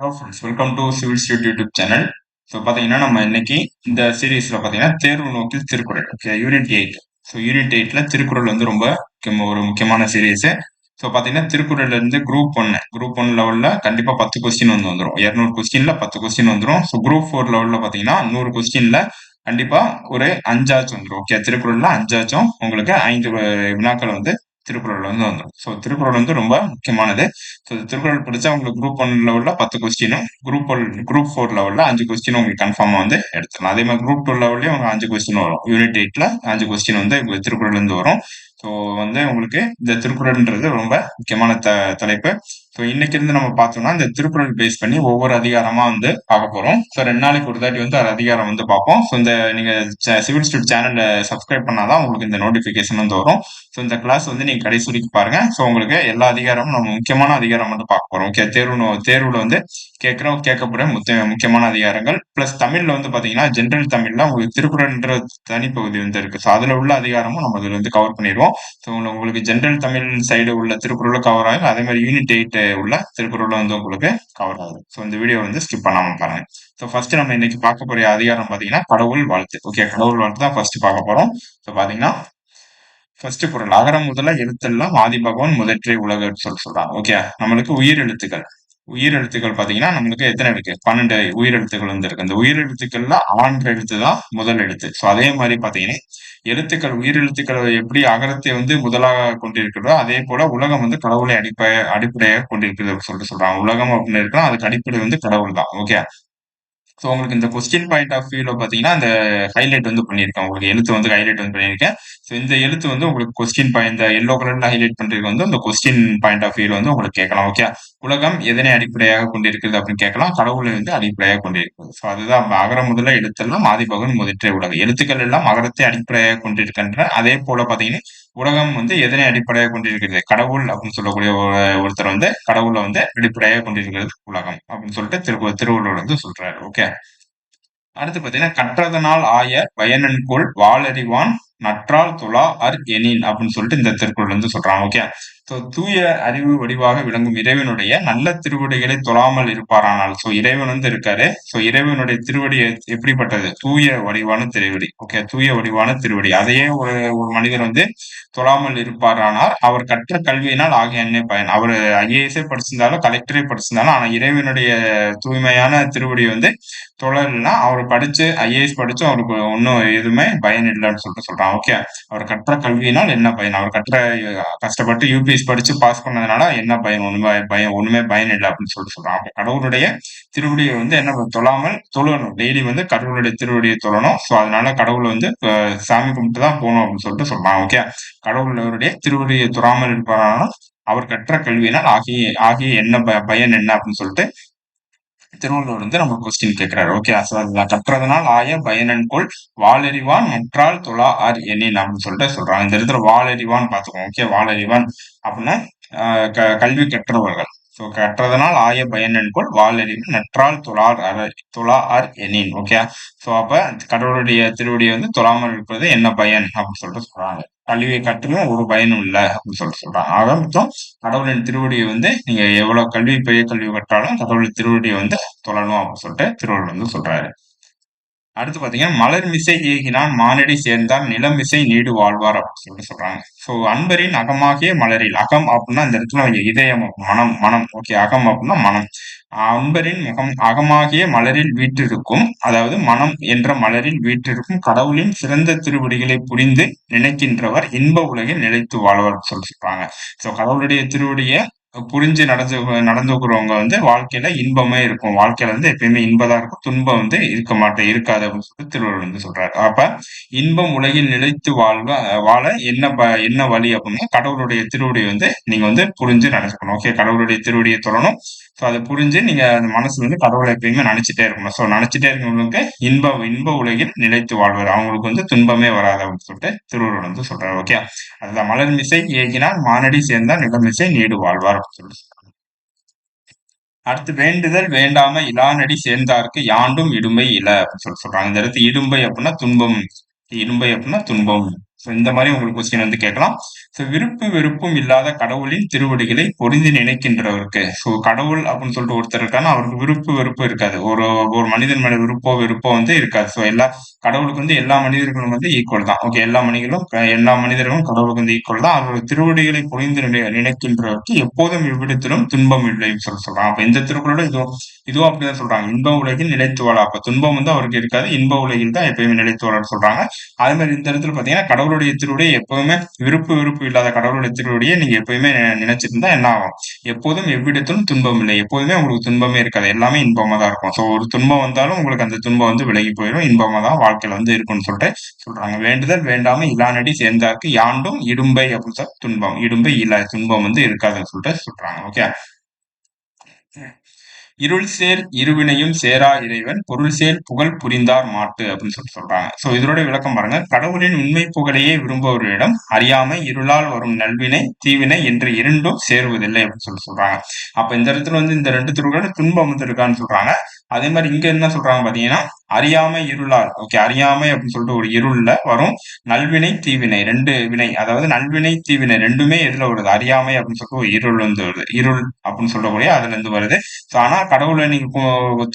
Hello friends welcome to civil stud YouTube channel so பார்த்தீங்கன்னா நம்ம இன்னைக்கு இந்த சீரீஸில் பார்த்தீங்கன்னா தேர்வு நோக்கில் Thirukkural okay unit eight so unit எயிட்டில் திருக்குறள் வந்து ரொம்ப ஒரு முக்கியமான சீரீஸு ஸோ பார்த்தீங்கன்னா திருக்குறள்ல இருந்து குரூப் ஒன்று குரூப் ஒன் லெவலில் கண்டிப்பாக பத்து கொஸ்டின் வந்து வந்துடும் இரநூறு கொஸ்டினில் பத்து கொஸ்டின் வந்துடும் ஸோ குரூப் ஃபோர் லெவலில் பார்த்தீங்கன்னா நூறு கொஸ்டினில் கண்டிப்பாக ஒரு அஞ்சாச்சும் வந்துடும் ஓகே திருக்குறளில் அஞ்சாச்சும் உங்களுக்கு ஐந்து வினாக்கள் வந்து திருக்குறள் வந்து வந்துடும் ஸோ திருக்குறள் வந்து ரொம்ப முக்கியமானது. ஸோ திருக்குறள் படித்தா உங்களுக்கு குரூப் ஒன் லெவலில் பத்து கொஸ்டினும் குரூப் ஒன் குரூப் ஃபோர் லெவலில் அஞ்சு கொஸ்டின் உங்களுக்கு கன்ஃபார்மாக வந்து எடுத்துடலாம் அதே மாதிரி குரூப் டூ லெவல்லையும் உங்களுக்கு அஞ்சு கொஸ்டின் வரும். யூனிட் எயிட்டில் அஞ்சு கொஸ்டின் வந்து உங்களுக்கு திருக்குறள்லேருந்து வரும். ஸோ வந்து உங்களுக்கு இந்த திருக்குறள்ன்றது ரொம்ப முக்கியமான த தலைப்பு. ஸோ இன்னைக்கு இருந்து நம்ம பார்த்தோம்னா இந்த திருக்குறள் பேஸ் பண்ணி ஒவ்வொரு அதிகாரமா வந்து பார்க்க போறோம். ஸோ ரெண்டு நாளைக்கு ஒரு தாட்டி வந்து ஒரு அதிகாரம் வந்து பார்ப்போம். ஸோ இந்த நீங்க சிவில் ஸ்டூட் சேனலை சப்ஸ்கிரைப் பண்ணாதான் உங்களுக்கு இந்த நோட்டிஃபிகேஷன் வந்து வரும். ஸோ இந்த கிளாஸ் வந்து நீங்க கடைசி வரைக்கும் பாருங்க. ஸோ உங்களுக்கு எல்லா அதிகாரமும் நம்ம முக்கியமான அதிகாரம் வந்து பார்க்க போறோம். ஓகே தேர்வு தேர்வுல வந்து கேட்கிறோம் கேட்கப்படுற முத்த- முக்கியமான அதிகாரங்கள். பிளஸ் தமிழ்ல வந்து பாத்தீங்கன்னா ஜென்ரல் தமிழ்ல உங்களுக்கு திருக்குறள்ன்ற தனிப்பகுதி வந்து இருக்கு. ஸோ அதுல உள்ள அதிகாரமும் நம்ம இதுல வந்து கவர் பண்ணிடுவோம். ஸோ உங்களுக்கு ஜென்ரல் தமிழ் சைடு உள்ள திருக்குறளும் கவர் ஆகும் அதே மாதிரி யூனிட் எயிட் உள்ள திருக்குறள் வந்து உங்களுக்கு கவர் ஆகுது. ஸோ இந்த வீடியோ வந்து ஸ்கிப் பண்ணாம பாருங்க. ஸோ ஃபர்ஸ்ட் நம்ம இன்னைக்கு பார்க்க போற அதிகாரம் பாத்தீங்கன்னா கடவுள் வாழ்த்து. ஓகே கடவுள் வாழ்த்து தான் ஃபர்ஸ்ட் பார்க்க போறோம். ஸோ பாத்தீங்கன்னா ஃபர்ஸ்ட் பொருள் அகரம் முதல்ல எழுத்தெல்லாம் ஆதி பகவான் முதற்றே உலக சொல்லி சொல்றாங்க. ஓகே நம்மளுக்கு உயிர் எழுத்துக்கள். உயிர் எழுத்துக்கள் பாத்தீங்கன்னா நம்மளுக்கு எத்தனை இருக்கு? பன்னெண்டு உயிர் எழுத்துக்கள் வந்து இருக்கு அந்த உயிர் எழுத்துக்கள்ல எழுத்து தான் முதல் எழுத்து. ஸோ அதே மாதிரி பாத்தீங்கன்னா எழுத்துக்கள் உயிரெழுத்துக்களை எப்படி அகரத்தை வந்து முதலாக கொண்டிருக்கிறதோ அதே போல உலகம் வந்து கடவுளை அடிப்படை அடிப்படையாக கொண்டிருக்கிறது சொல்லிட்டு சொல்றாங்க. உலகம் அப்படின்னு இருக்கா அதுக்கு அடிப்படை வந்து கடவுள் தான். ஓகே ஸோ உங்களுக்கு இந்த கொஸ்டின் பாயிண்ட் ஆஃப் வியூவில் பார்த்தீங்கன்னா அந்த ஹைலைட் வந்து பண்ணியிருக்கேன். உங்களுக்கு எழுத்து வந்து ஹைலைட் வந்து பண்ணியிருக்கேன். ஸோ இந்த எழுத்து வந்து உங்களுக்கு கொஸ்டின் பாயிண்ட் எல்லோ கலர்ல ஹைலைட் பண்ணுறது வந்து அந்த கொஸ்டின் பாயிண்ட் ஆஃப் வியூவில் வந்து உங்களுக்கு கேட்கலாம் ஓகே உலகம் எதனை அடிப்படையாக கொண்டிருக்கிறது அப்படின்னு கேட்கலாம். கடவுளை வந்து அடிப்படையாக கொண்டிருக்கிறது. ஸோ அதுதான் அகரம் அகர முதல்ல எழுத்தெல்லாம் ஆதிபகன் முதற்றே உலகம். எழுத்துக்கள் எல்லாம் அகரத்தை அடிப்படையாக கொண்டிருக்கின்ற அதே போல பார்த்தீங்கன்னா உலகம் வந்து எதனை அடிப்படையாக கொண்டிருக்கிறது? கடவுள் அப்படின்னு சொல்லக்கூடிய ஒருத்தர் வந்து கடவுளை வந்து அடிப்படையாக கொண்டிருக்கிறது உலகம் அப்படின்னு சொல்லிட்டு திரு திருவள்ளுவர் வந்து சொல்றாரு. ஓகே அடுத்து பாத்தீங்கன்னா கற்றதனால் ஆய பயனன்கொள் வாளறிவான் நற்றால் துலா அர் எனின் அப்படின்னு சொல்லிட்டு இந்த திருக்குறள் வந்து சொல்றாங்க. ஓகே தூய அறிவு வடிவாக விளங்கும் இறைவனுடைய நல்ல திருவடிகளை தொழாமல் இருப்பாரானால் ஸோ இறைவன் வந்து இருக்காரு. ஸோ இறைவனுடைய திருவடி எப்படிப்பட்டது? தூய வடிவான திருவடி. ஓகே தூய வடிவான திருவடி. அதையே ஒரு ஒரு மனிதர் வந்து தொழாமல் இருப்பாரானால் அவர் கற்ற கல்வியினால் ஆகிய என்ன பயன் அவர் ஐஏஎஸ்ஏ படிச்சிருந்தாலும் கலெக்டரே படிச்சிருந்தாலும் ஆனா இறைவனுடைய தூய்மையான திருவடி வந்து தொழலைன்னா அவர் படிச்சு ஐஏஎஸ் படிச்சு அவருக்கு ஒன்றும் எதுவுமே பயன் இல்லைன்னு சொல்லிட்டு சொல்றான். ஓகே அவர் கற்ற கல்வியினால் என்ன பயன்? அவர் கற்ற கஷ்டப்பட்டு யூபிஎஸ் படிச்சு பாஸ் பண்ணதுனால என்ன பயம் ஒண்ணுமே பயம் ஒண்ணுமே பயன் இல்லை அப்படின்னு சொல்லிட்டு சொல்றான் அப்ப கடவுளுடைய திருவடியை வந்து என்ன தொழாமல் தொழணும் டெய்லி வந்து கடவுளுடைய திருவடியை தொழணும். ஸோ அதனால கடவுள் வந்து சாமி கும்பிட்டு தான் போகணும் அப்படின்னு சொல்லிட்டு சொல்றான் ஓகே கடவுளுடைய திருவடியை தொழாமல் இருப்பாரானால் அவர் கற்ற கல்வியினால் ஆகிய ஆகிய என்ன பயன் என்ன அப்படின்னு சொல்லிட்டு திருவள்ளுவர் வந்து நம்ம கொஸ்டின் கேட்கிறாரு. ஓகே அதுதான் கற்றதனால் ஆய பயனன் பயனன்கொள் வாலறிவான் முற்றால் தொலா ஆர் எண்ணின் அப்படின்னு சொல்லிட்டு சொல்றாங்க. இந்த இடத்துல வாலறிவான் பாத்துக்கோங்க ஓகே வாலறிவான் அப்படின்னா க- கல்வி கற்றவர்கள். ஸோ கற்றதனால் ஆய பயன் என்கொள் வாளறிவு நற்றால் துளார் அற துளா ஆர் எனின். ஓகே ஸோ அப்ப கடவுளுடைய திருவடியை வந்து தொழாமல் இருப்பது என்ன பயன்? அப்படின்னு சொல்லிட்டு சொல்றாங்க. கல்வியை கற்றலும் ஒரு பயனும் இல்லை அப்படின்னு சொல்லிட்டு சொல்றாங்க. ஆக மொத்தம் கடவுளின் திருவடியை வந்து நீங்க எவ்வளவு கல்வி பெரிய கல்வி கற்றாலும் கடவுளின் திருவடியை வந்து தொழணும் அப்படின்னு சொல்லிட்டு திருவள்ளுவர் வந்து சொல்றாரு. அடுத்து பாத்தீங்கன்னா மலர் மிசை ஏகினான் மானடி சேர்ந்தால் நிலம் மிசை நீடு வாழ்வார் அப்படின்னு சொல்லிட்டு சொல்றாங்க. சோ அன்பரின் அகமாகிய மலரில் அகம் அப்படின்னா இந்த இடத்துல இதயம் மனம் மனம் ஓகே அகம் அப்படின்னா மனம். அன்பரின் முகம் அகமாகிய மலரில் வீற்றிருக்கும் அதாவது மனம் என்ற மலரில் வீற்றிருக்கும் கடவுளின் சிறந்த திருவடிகளை புரிந்து நினைக்கின்றவர் இன்ப உலகில் நிலைத்து வாழ்வார் சொல்லி சொல்றாங்க. சோ கடவுளுடைய திருவடியை புரிஞ்சு நடந்து நடந்துக்கிறவங்க வந்து வாழ்க்கையில இன்பமே இருக்கும். வாழ்க்கையில வந்து எப்பயுமே இன்பதா இருக்கும். துன்பம் வந்து இருக்க மாட்டேன் இருக்காது அப்படின்னு சொல்லிட்டு திருவள்ளுவர் வந்து சொல்றாரு. அப்ப இன்பம் உலகில் நிலைத்து வாழ்வ வாழ என்ன ப- என்ன வழி அப்படின்னா? கடவுளுடைய திருவடி வந்து நீங்க வந்து புரிஞ்சு நடந்துக்கணும். ஓகே கடவுளுடைய திருவடியை தொடரணும் ஸோ அதை புரிஞ்சு நீங்க அந்த மனசு வந்து கடவுளை எப்பயுமே நினைச்சிட்டே இருக்கணும். ஸோ நினைச்சிட்டே இருக்கவங்களுக்கு இன்ப இன்ப உலகில் நிலைத்து வாழ்வார். அவங்களுக்கு வந்து துன்பமே வராது அப்படின்னு சொல்லிட்டு திருவள்ளுவர் வந்து சொல்றாரு ஓகே அதுதான். மலர் மிசை ஏகினால் மானடி சேர்ந்தால் நிலமிசை நீடு வாழ்வார் அப்படின்னு சொல்லிட்டு சொல்றாங்க. அடுத்து வேண்டுதல் வேண்டாம இலானடி சேர்ந்தார்க்கு யாண்டும் இடும்பை இல அப்படின்னு சொல்லி சொல்றாங்க. இந்த இடத்து இடும்பை அப்படின்னா துன்பம் இடும்பை அப்படின்னா துன்பம். ஸோ இந்த மாதிரி உங்களுக்கு கொஸ்டின் வந்து கேட்கலாம். ஸோ விருப்பு வெறுப்பும் இல்லாத கடவுளின் திருவடிகளை பொருந்தி நினைக்கின்றவருக்கு. ஸோ கடவுள் அப்படின்னு சொல்லிட்டு ஒருத்தர் இருக்கானா அவருக்கு விருப்பு வெறுப்பு இருக்காது. ஒரு ஒரு மனிதன் மேல விருப்போ வெறுப்போ வந்து இருக்காது. ஸோ எல்லா கடவுளுக்கு வந்து எல்லா மனிதர்களும் வந்து ஈக்குவல் தான். ஓகே எல்லா மனிதர்களும் எல்லா மனிதர்களும் கடவுளுக்கு வந்து ஈக்குவல் தான். அவருடைய திருவடிகளை பொழிந்து நினைக்கின்றவருக்கு எப்போதும் இவ்விடத்திலும் துன்பம் இல்லைன்னு சொல்லி சொல்றான் அப்ப இந்த திருக்குறளும் இதுவும் இதுவும் அப்படிதான் சொல்றாங்க. இன்ப உலகில் நிலைத்து வாழ. அப்ப துன்பம் வந்து அவருக்கு இருக்காது இன்ப உலகில் தான் எப்பயுமே நிலைத்து வாழன்னு சொல்றாங்க. அதே மாதிரி இந்த இடத்துல பாத்தீங்கன்னா கடவுளுடைய திருவடியை எப்பவுமே விருப்பு விருப்பு இல்லாத கடவுளுடைய திருவடியை நீங்க எப்பயுமே நினைச்சிட்டு என்ன ஆகும்? எப்போதும் எவ்விடத்திலும் துன்பம் இல்லை. எப்போதுமே உங்களுக்கு துன்பமே இருக்காது. எல்லாமே இன்பமா தான் இருக்கும். ஸோ ஒரு துன்பம் வந்தாலும் உங்களுக்கு அந்த துன்பம் வந்து விலகி போயிடும். இன்பமா தான் வாழ்க்கையில வந்து இருக்கும்னு சொல்லிட்டு சொல்றாங்க. வேண்டுதல் வேண்டாம இலானடி சேர்ந்தாருக்கு யாண்டும் இடும்பை அப்படின்னு சொல்லி துன்பம். இடும்பை இல்லாத துன்பம் வந்து இருக்காதுன்னு சொல்லிட்டு சொல்றாங்க. ஓகே இருள் சேர் இருவினையும் சேரா இறைவன் பொருள் சேர் புகழ் புரிந்தார் மாட்டு அப்படின்னு சொல்லிட்டு சொல்றாங்க. சோ இதனுடைய விளக்கம் பாருங்க. கடவுளின் உண்மை புகழையே விரும்புவரிடம் அறியாமை இருளால் வரும் நல்வினை தீவினை என்று இரண்டும் சேருவதில்லை அப்படின்னு சொல்லி சொல்றாங்க. அப்ப இந்த இடத்துல வந்து இந்த ரெண்டு திருவுகளோட துன்பம் வந்து இருக்கான்னு சொல்றாங்க. அதே மாதிரி இங்க என்ன சொல்றாங்க பாத்தீங்கன்னா அறியாமை இருளால். ஓகே அறியாமை அப்படின்னு சொல்லிட்டு ஒரு இருள்ல வரும். நல்வினை தீவினை ரெண்டு வினை. அதாவது நல்வினை தீவினை ரெண்டுமே எதுல வருது? அறியாமை அப்படின்னு சொல்லிட்டு ஒரு இருள் வந்து வருது. இருள் அப்படின்னு சொல்லக்கூடிய அதுல இருந்து வருது. ஆனா கடவுளை நீங்க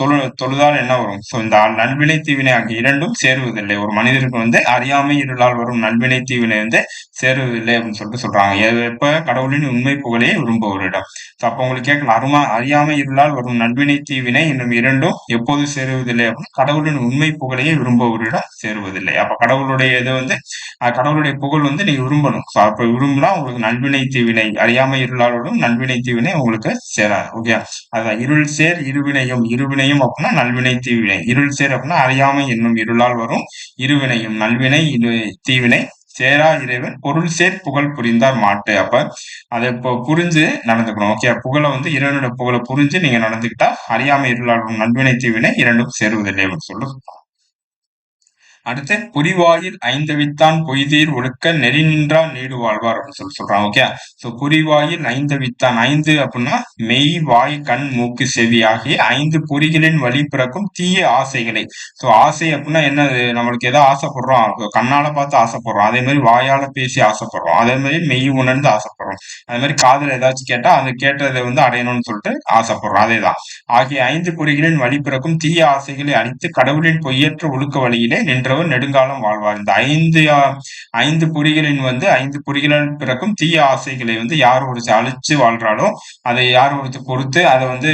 தொழு தொழுதால் என்ன வரும்? சோ இந்த நல்வினை தீவினை ஆகிய இரண்டும் சேருவதில்லை. ஒரு மனிதருக்கு வந்து அறியாமை இருளால் வரும் நல்வினை தீவினை வந்து சேருவதில்லை அப்படின்னு சொல்லிட்டு சொல்றாங்க. எப்ப? கடவுளின் உண்மை புகழையே விரும்புவரிடம் அப்ப உங்களுக்கு கேட்கலாம் அருமா அறியாமை இருளால் வரும் நல்வினை தீவினை இன்னும் இரண்டும் எப்போது சேருவதில்லை அப்படின்னு கடவுள் கடவுளின் உண்மை புகழையே விரும்புவரிடம் சேருவதில்லை. அப்ப கடவுளுடைய இது வந்து கடவுளுடைய புகழ் வந்து நீங்க விரும்பணும். அப்ப விரும்பினா உங்களுக்கு நல்வினை தீவினை அறியாமை இருளால் வரும் நல்வினை தீவினை உங்களுக்கு சேராது. ஓகே அதான் இருள் சேர் இருவினையும் இருவினையும் அப்படின்னா நல்வினை தீவினை. இருள் சேர் அப்படின்னா அறியாமை என்னும் இருளால் வரும் இருவினையும். நல்வினை தீவினை சேரா இறைவன் பொருள் சேர் புகழ் புரிந்தார் மாட்டு. அப்ப அதை இப்போ புரிஞ்சு நடந்துக்கணும். ஓகே புகழை வந்து இறைவனோட புகழை புரிஞ்சு நீங்க நடந்துக்கிட்டா அறியாமை இருளாளும் நல்வினை தீவினை இரண்டும் சேருவதில்லை அப்படின்னு சொல்லி அடுத்து புரிவாயில் ஐந்தவித்தான் பொய்தீர் ஒழுக்க நெறி நின்றா நீடு வாழ்வார் அப்படின்னு சொல்லி சொல்றான் ஓகே சோ புரிவாயில் ஐந்தவித்தான் ஐந்து அப்படின்னா மெய் வாய் கண் மூக்கு செவி ஆகிய ஐந்து பொறிகளின் வழி பிறக்கும் தீய ஆசைகளை. சோ ஆசை அப்படின்னா என்ன நம்மளுக்கு எதாவது ஆசைப்படுறோம்? கண்ணால பார்த்து ஆசைப்படுறோம். அதே மாதிரி வாயால பேசி ஆசைப்படுறோம். அதே மாதிரி மெய் உணர்ந்து ஆசைப்படுறோம். அதே மாதிரி காதல் ஏதாச்சும் கேட்டா அந்த கேட்டதை வந்து அடையணும்னு சொல்லிட்டு ஆசைப்படுறோம். அதேதான். ஆகிய ஐந்து பொறிகளின் வழி பிறக்கும் தீய ஆசைகளை அழித்து கடவுளின் பொய்யற்ற ஒழுக்க வழியிலே நின்ற பெற்றவர் நெடுங்காலம் வாழ்வார். இந்த ஐந்து ஐந்து பொறிகளின் வந்து ஐந்து பொறிகளின் பிறக்கும் தீய ஆசைகளை வந்து யார் ஒரு அழிச்சு வாழ்றாளோ அதை யார் ஒருத்தர் பொறுத்து அதை வந்து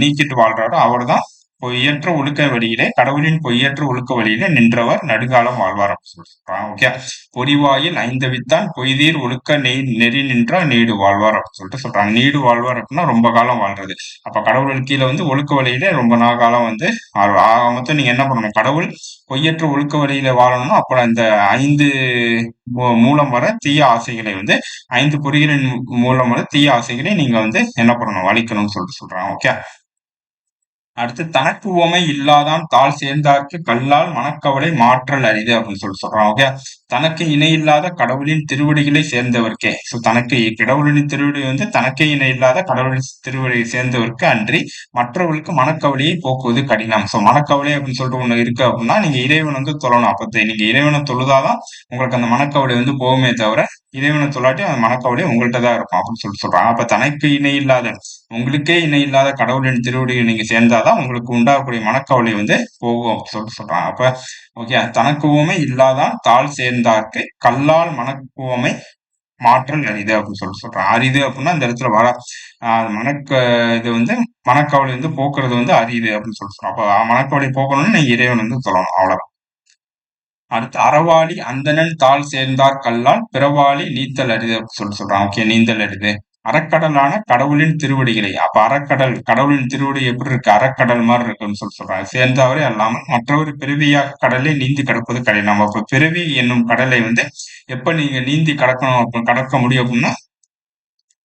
நீக்கிட்டு வாழ்றாரோ அவர் தான் பொய்யற்ற ஒழுக்க வழியிலே கடவுளின் பொய்யற்ற ஒழுக்க வழியிலே நின்றவர் நடுங்காலம் வாழ்வார் சொல்றாங்க ஓகே பொறிவாயில் ஐந்து வித்தான் பொய்தீர் ஒழுக்க நெய் நெறி நின்றா நீடு வாழ்வார் அப்படின்னு சொல்லிட்டு சொல்றாங்க. நீடு வாழ்வார் அப்படின்னா ரொம்ப காலம் வாழ்றது. அப்ப கடவுள் கீழே வந்து ஒழுக்க வழியிலே ரொம்ப நாள் காலம் வந்து ஆக மொத்தம் நீங்க என்ன பண்ணணும்? கடவுள் பொய்யற்ற ஒழுக்க வழியில வாழணும்னா அப்புறம் அந்த ஐந்து மூலம் வர தீய ஆசைகளை வந்து ஐந்து பொறிகளின் மூலம் வர தீய ஆசைகளை நீங்க வந்து என்ன பண்ணணும்? வலிக்கணும்னு சொல்லிட்டு சொல்றாங்க. ஓகே அடுத்து தனக்கு உவமை இல்லாதான் தாழ் சேர்ந்தார்க்கு கல்லால் மனக்கவலை மாற்றல் அரிது அப்படின்னு சொல்லி சொல்றான் ஓகே தனக்கு இணை இல்லாத கடவுளின் திருவடிகளை சேர்ந்தவர்க்கே. சோ தனக்கு கடவுளின் திருவடி வந்து தனக்கே இணை இல்லாத கடவுளின் திருவடியை சேர்ந்தவருக்கு அன்றி மற்றவர்களுக்கு மனக்கவலையை போக்குவது கடினம். சோ மனக்கவலை அப்படின்னு சொல்லிட்டு ஒண்ணு இருக்கு அப்படின்னா நீங்க இறைவன் வந்து தொழணும். அப்பத்தை நீங்க இறைவனை தொழுதாதான் உங்களுக்கு அந்த மனக்கவலை வந்து போகுமே தவிர இறைவனை தொல்லாட்டி அந்த மனக்கவலை உங்கள்கிட்ட தான் இருக்கும் அப்படின்னு சொல்லி சொல்றாங்க. அப்ப தனக்கு இணை இல்லாத உங்களுக்கே இணை இல்லாத கடவுளின் திருவடியை நீங்க சேர்ந்தாதான் உங்களுக்கு உண்டாகக்கூடிய மனக்கவலை வந்து போகும் அப்படின்னு சொல்லிட்டு சொல்றாங்க. அப்ப ஓகே தனக்குவமை இல்லாதான் தாழ் சேர்ந்தார்க்கு கல்லால் மனக்குவமை மாற்றல் அரிது அப்படின்னு சொல்லி சொல்றான் அரிது அப்படின்னா அந்த இடத்துல வர மனக்க இது வந்து மனக்கவலை வந்து போக்குறது வந்து அரிது அப்படின்னு சொல்லி சொல்றோம் அப்போ மனக்கவலை போக்கணும்னு நீங்க இறைவன் வந்து சொல்லணும். அவ்வளவு அடுத்து அறவாளி அந்தணன் தாள் சேர்ந்தார் கல்லால் பிறவாளி நீத்தல் அரிது அப்படின்னு சொல்லி சொல்றான் ஓகே நீந்தல் அரிது. அறக்கடலான கடவுளின் திருவடிகளை. அப்ப அறக்கடல் கடவுளின் திருவடி எப்படி இருக்கு? அறக்கடல் மாதிரி இருக்குன்னு சொல்லி சொல்றாங்க. சேர்ந்தவரே அல்லாமல் மற்றவர் பிறவியாக கடலை நீந்தி கடப்பது கடினம் அப்ப பிறவி என்னும் கடலை வந்து எப்ப நீங்க நீந்தி கடக்கணும் கடக்க முடியும் அப்படின்னா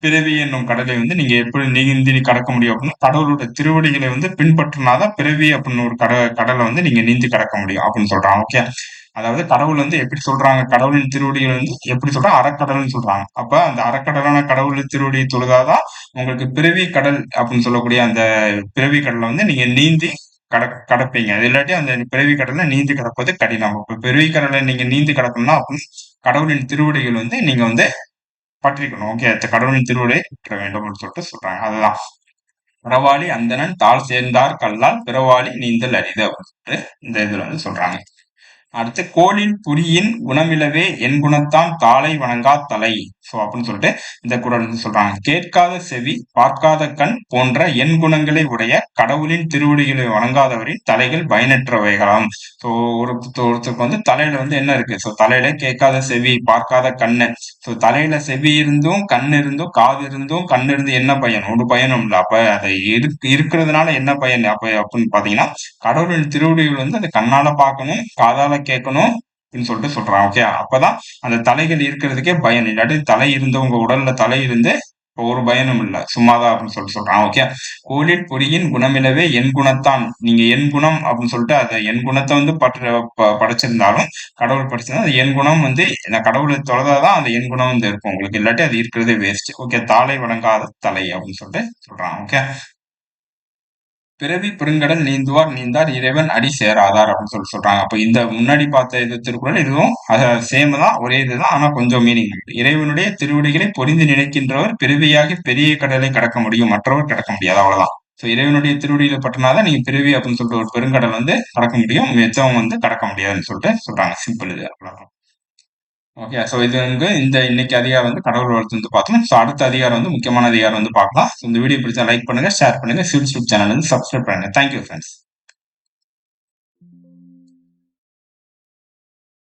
பிறவி என்னும் கடலை வந்து நீங்க எப்படி நீந்தி கடக்க முடியும் அப்படின்னா கடவுளோட திருவடிகளை வந்து பின்பற்றினாதான் பிறவி அப்படின்னு ஒரு கட கடலை வந்து நீங்க நீந்தி கடக்க முடியும் அப்படின்னு சொல்றாங்க. ஓகே. அதாவது கடவுள் வந்து எப்படி சொல்றாங்க? கடவுளின் திருவடிகள் வந்து எப்படி சொல்றாங்க அறக்கடல்னு சொல்றாங்க. அப்ப அந்த அறக்கடலான கடவுள் திருவடி தொழுதாதான் உங்களுக்கு பிறவி கடல் அப்படின்னு சொல்லக்கூடிய அந்த பிறவி கடலை வந்து நீங்க நீந்தி கட கடப்பீங்க. அது இல்லாட்டி அந்த பிறவி கடலை நீந்தி கடப்பது கடினம். இப்ப பிறவி கடலை நீங்க நீந்தி கடக்கணும்னா அப்படின்னு கடவுளின் திருவடிகள் வந்து நீங்க வந்து பற்றிக்கணும். ஓகே கடவுளின் திருவடியை பற்ற வேண்டும் அப்படின்னு சொல்லிட்டு சொல்றாங்க. அதுதான். பிறவாளி அந்தணன் தாள் சேர்ந்தார் கல்லால் பிறவாளி நீந்தல் அரிது அப்படின்னு சொல்லிட்டு இந்த இதுல வந்து சொல்றாங்க. அடுத்து கோளின் புரியின் குணமிலவே என் குணத்தான் தாளை வணங்கா தலை. சோ அப்படின்னு சொல்லிட்டு இந்த குரல் வந்து சொல்றாங்க. கேட்காத செவி பார்க்காத கண் போன்ற என் குணங்களை உடைய கடவுளின் திருவடிகளை வணங்காதவரின் தலைகள் பயனற்றவைகளாம். ஸோ ஒரு ஒருத்தருக்கு வந்து தலையில வந்து என்ன இருக்கு? ஸோ தலையில கேட்காத செவி பார்க்காத கண்ணு. சோ தலையில செவி இருந்தும் கண் இருந்தும் காது இருந்தும் கண் இருந்து என்ன பயன்? ஒரு பயனும் இல்லை. அப்ப அதை இருக்கு இருக்கிறதுனால என்ன பயன்? அப்ப அப்படின்னு பாத்தீங்கன்னா கடவுளின் திருவடிகள் வந்து அதை கண்ணால பார்க்கணும் காதால கேட்கணும் அப்படின்னு சொல்லிட்டு சொல்றான் ஓகே அப்பதான் அந்த தலைகள் இருக்கிறதுக்கே பயன். இல்லாட்டி தலை இருந்து உங்க உடல்ல தலை இருந்து ஒரு பயனும் இல்ல. சும்மாதான் அப்படின்னு சொல்லிட்டு சொல்றான் ஓகே கோலிட் பொறியின் குணமிலவே என் குணத்தான். நீங்க என் குணம் அப்படின்னு சொல்லிட்டு அதை என் குணத்தை வந்து பற்ற படைச்சிருந்தாலும் கடவுள் படிச்சிருந்தா அது என் குணம் வந்து கடவுளை தொலைதாதான் அந்த என் குணம் வந்து இருக்கும். உங்களுக்கு இல்லாட்டி அது இருக்கிறதே வேஸ்ட் ஓகே தாளை வணங்காத தலை அப்படின்னு சொல்லிட்டு சொல்றான் ஓகே பிறவி பெருங்கடல் நீந்துவார் நீந்தார் இறைவன் அடி சேராதார் அப்படின்னு சொல்லி சொல்றாங்க. அப்ப இந்த முன்னாடி பார்த்த இது திருக்குறள் இதுவும் சேம் தான் ஒரே இதுதான் ஆனா கொஞ்சம் மீனிங் இறைவனுடைய திருவடிகளை பொறிந்து நினைக்கின்றவர் பிறவியாகி பெரிய கடலை கடக்க முடியும் மற்றவர் கடக்க முடியாது அவ்வளவுதான். ஸோ இறைவனுடைய திருவடியில பட்டினாதான் நீங்க பிறவி அப்படின்னு சொல்லிட்டு ஒரு பெருங்கடல் வந்து கடக்க முடியும் மிச்சம் வந்து கடக்க முடியாதுன்னு சொல்லிட்டு சொல்றாங்க. சிம்பிள் இது அவ்வளவுதான். ஓகே ஸோ இது வந்து இந்த இன்னைக்கு அதிகாரம் வந்து கடவுள் வளர்த்து வந்து பார்த்தோம். ஸோ அடுத்த அதிகாரம் வந்து முக்கியமான அதிகாரம் வந்து பார்க்கலாம். இந்த வீடியோ பிடிச்சா லைக் பண்ணுங்க ஷேர் பண்ணுங்க. யூடியூப் சேனல் வந்து சப்ஸ்கிரைப் பண்ணுங்க. Thank you friends